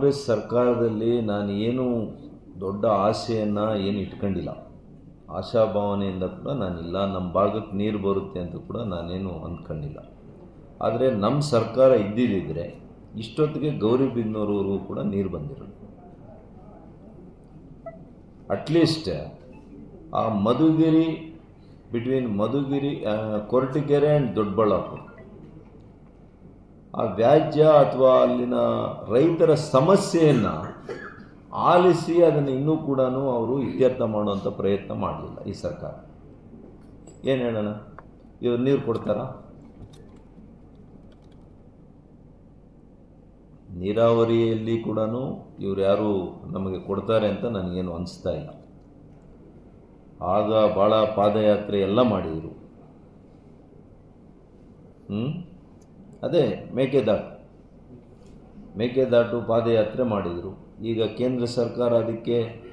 ಕಾಂಗ್ರೆಸ್ ಸರ್ಕಾರದಲ್ಲಿ ನಾನು ಏನು ದೊಡ್ಡ ಆಸೆಯನ್ನು ಏನು ಇಟ್ಕೊಂಡಿಲ್ಲ. ಆಶಾಭಾವನೆಯಿಂದ ಕೂಡ ನಾನಿಲ್ಲ, ನಮ್ಮ ಭಾಗಕ್ಕೆ ನೀರು ಬರುತ್ತೆ ಅಂತ ಕೂಡ ನಾನೇನು ಅಂದ್ಕೊಂಡಿಲ್ಲ. ಆದರೆ ನಮ್ಮ ಸರ್ಕಾರ ಇದ್ದಿದ್ದರೆ ಇಷ್ಟೊತ್ತಿಗೆ ಗೌರಿಬಿದನೂರವರೆಗೂ ಕೂಡ ನೀರು ಬಂದಿರೋದು. ಅಟ್ಲೀಸ್ಟ್ ಆ ಮಧುಗಿರಿ ಬಿಟ್ವೀನ್ ಮಧುಗಿರಿ ಕೊರಟಗೆರೆ ಆ್ಯಂಡ್ ದೊಡ್ಡಬಳ್ಳಾಪುರ ಆ ವ್ಯಾಜ್ಯ ಅಥವಾ ಅಲ್ಲಿನ ರೈತರ ಸಮಸ್ಯೆಯನ್ನು ಆಲಿಸಿ ಅದನ್ನು ಇನ್ನೂ ಕೂಡ ಅವರು ಇತ್ಯರ್ಥ ಮಾಡುವಂಥ ಪ್ರಯತ್ನ ಮಾಡಲಿಲ್ಲ ಈ ಸರ್ಕಾರ. ಏನು ಹೇಳೋಣ? ಇವರು ನೀರು ಕೊಡ್ತಾರಾ? ನೀರಾವರಿಯಲ್ಲಿ ಕೂಡ ಇವ್ರು ಯಾರು ನಮಗೆ ಕೊಡ್ತಾರೆ ಅಂತ ನನಗೇನು ಅನಿಸ್ತಾ ಇಲ್ಲ. ಆಗ ಭಾಳ ಪಾದಯಾತ್ರೆ ಎಲ್ಲ ಮಾಡಿದರು. ಹ್ಞೂ ಅದೇ ಮೇಕೆದಾಟು. ಮೇಕೆದಾಟು ಪಾದಯಾತ್ರೆ ಮಾಡಿದರು. ಈಗ ಕೇಂದ್ರ ಸರ್ಕಾರ ಅದಕ್ಕೆ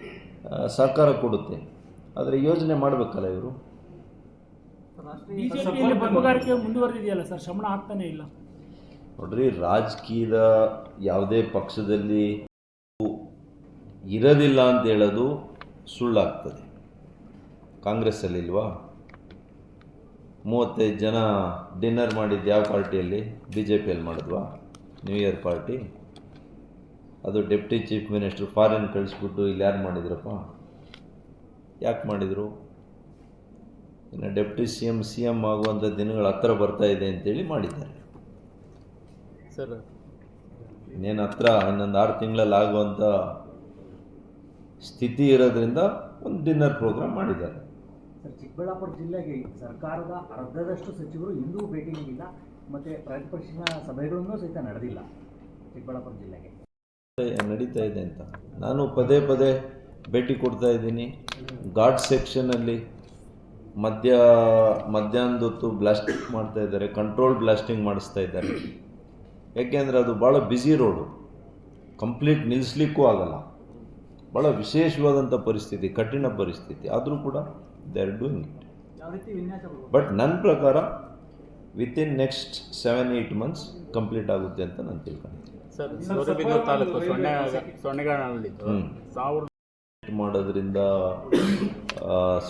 ಸರ್ಕಾರ ಸಹಕಾರ ಕೊಡುತ್ತೆ. ಆದರೆ ಯೋಜನೆ ಮಾಡಬೇಕಲ್ಲ ಇವರು? ಮುಂದುವರೆದಿದೆಯಲ್ಲ ಸರ್? ಶಮನ ಆಗ್ತಾನೆ ಇಲ್ಲ. ನೋಡ್ರಿ ರಾಜಕೀಯದ ಯಾವುದೇ ಪಕ್ಷದಲ್ಲಿ ಇರೋದಿಲ್ಲ ಅಂತ ಹೇಳೋದು ಸುಳ್ಳಾಗ್ತದೆ. ಕಾಂಗ್ರೆಸ್ಸಲ್ಲಿ ಇಲ್ವಾ? ಮೂವತ್ತೈದು ಜನ ಡಿನ್ನರ್ ಮಾಡಿದ್ದು ಯಾವ ಪಾರ್ಟಿಯಲ್ಲಿ? ಬಿ ಜೆ ಪಿಯಲ್ಲಿ ಮಾಡಿದ್ವಾ? New year party? ಅದು ಡೆಪ್ಟಿ ಚೀಫ್ ಮಿನಿಸ್ಟ್ರು ಫಾರಿನ್ ಕಳಿಸ್ಬಿಟ್ಟು ಇಲ್ಲಿ ಯಾರು ಮಾಡಿದ್ರಪ್ಪ? ಯಾಕೆ ಮಾಡಿದರು? ಇನ್ನು deputy C M C M ಆಗುವಂಥ ದಿನಗಳು ಹತ್ತಿರ ಬರ್ತಾ ಇದೆ ಅಂತೇಳಿ ಮಾಡಿದ್ದಾರೆ. ಸರ್ ಇನ್ನೇನು ಹತ್ರ ಇನ್ನೊಂದು ಆರು ತಿಂಗಳಲ್ಲಿ ಆಗುವಂಥ ಸ್ಥಿತಿ ಇರೋದ್ರಿಂದ ಒಂದು ಡಿನ್ನರ್ ಪ್ರೋಗ್ರಾಮ್ ಮಾಡಿದ್ದಾರೆ. ಸರ್, ಚಿಕ್ಕಬಳ್ಳಾಪುರ ಜಿಲ್ಲೆಗೆ ಸರ್ಕಾರದ ಅರ್ಧದಷ್ಟು ಸಚಿವರು ಇಂದೂ ಭೇಟಿ ನೀಡಿಲ್ಲ, ಮತ್ತೆ ಪ್ರತಿಪಕ್ಷದ ಸಭೆಗಳನ್ನೂ ಸಹಿತ ನಡೆದಿಲ್ಲ ಚಿಕ್ಕಬಳ್ಳಾಪುರ ಜಿಲ್ಲೆಗೆ. ನಡೀತಾ ಇದೆ ಅಂತ. ನಾನು ಪದೇ ಪದೇ ಭೇಟಿ ಕೊಡ್ತಾ ಇದ್ದೀನಿ. ಘಾಟ್ ಸೆಕ್ಷನಲ್ಲಿ ಮಧ್ಯ ಮಧ್ಯಾಹ್ನದ ಹೊತ್ತು ಬ್ಲಾಸ್ಟಿಂಗ್ ಮಾಡ್ತಾ ಇದ್ದಾರೆ ಕಂಟ್ರೋಲ್ ಬ್ಲಾಸ್ಟಿಂಗ್ ಮಾಡಿಸ್ತಾ ಇದ್ದಾರೆ. ಯಾಕೆಂದರೆ ಅದು ಭಾಳ ಬ್ಯುಸಿ ರೋಡು ಕಂಪ್ಲೀಟ್ ನಿಲ್ಲಿಸ್ಲಿಕ್ಕೂ ಆಗಲ್ಲ. ಭಾಳ ವಿಶೇಷವಾದಂಥ ಪರಿಸ್ಥಿತಿ ಕಠಿಣ ಪರಿಸ್ಥಿತಿ. ಆದರೂ ಕೂಡ ದೇ ಆರ್ ಡೂಯಿಂಗ್ ಇಟ್ ಯಾವ ರೀತಿ ವಿನ್ಯಾಸಗಳು ಬಟ್ ನನ್ನ ಪ್ರಕಾರ within next seven eight months complete ಆಗುತ್ತೆ ಅಂತ ನಾನು ತಿಳ್ಕೊಂಡಿದ್ದೀನಿ. ಮಾಡೋದ್ರಿಂದ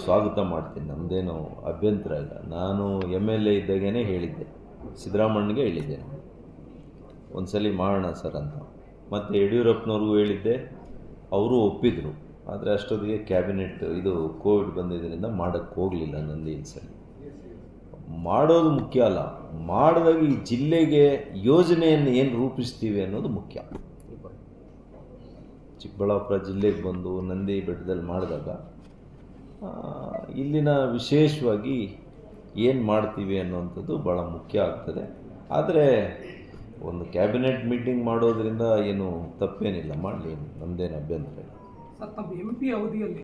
ಸ್ವಾಗತ ಮಾಡ್ತೀನಿ. ನಮ್ಮದೇನು ಅಭ್ಯಂತರ ಇಲ್ಲ. ನಾನು ಎಂ ಎಲ್ ಎ ಇದ್ದಾಗೇನೆ ಹೇಳಿದ್ದೆ. ಸಿದ್ದರಾಮಣ್ಣಗೆ ಹೇಳಿದ್ದೆ. ಒಂದು ಸಲ ಮಾಡೋಣ ಸರ್ ಅಂತ. ಮತ್ತು ಯಡಿಯೂರಪ್ಪನವ್ರಿಗೂ ಹೇಳಿದ್ದೆ. ಅವರು ಒಪ್ಪಿದರು. ಆದರೆ ಅಷ್ಟೊತ್ತಿಗೆ ಕ್ಯಾಬಿನೆಟ್ ಇದು ಕೋವಿಡ್ ಬಂದಿದ್ದರಿಂದ ಮಾಡೋಕ್ಕೆ ಹೋಗಲಿಲ್ಲ ನಂದಿನ ಸಲ ಮಾಡೋದು ಮುಖ್ಯ ಅಲ್ಲ. ಮಾಡಿದಾಗ ಈ ಜಿಲ್ಲೆಗೆ ಯೋಜನೆಯನ್ನು ಏನು ರೂಪಿಸ್ತೀವಿ ಅನ್ನೋದು ಮುಖ್ಯ. ಚಿಕ್ಕಬಳ್ಳಾಪುರ ಜಿಲ್ಲೆಗೆ ಬಂದು ನಂದಿ ಬೆಟ್ಟದಲ್ಲಿ ಮಾಡಿದಾಗ ಇಲ್ಲಿನ ವಿಶೇಷವಾಗಿ ಏನು ಮಾಡ್ತೀವಿ ಅನ್ನುವಂಥದ್ದು ಭಾಳ ಮುಖ್ಯ ಆಗ್ತದೆ. ಆದರೆ ಒಂದು ಕ್ಯಾಬಿನೆಟ್ ಮೀಟಿಂಗ್ ಮಾಡೋದ್ರಿಂದ ಏನು ತಪ್ಪೇನಿಲ್ಲ. ಮಾಡಲಿ ನಮ್ಮದೇನು ಅಭ್ಯಂತರ ಇಲ್ಲ. ಸರ್, ತಮ್ಮ ಎಂ ಪಿ ಅವಧಿಯಲ್ಲಿ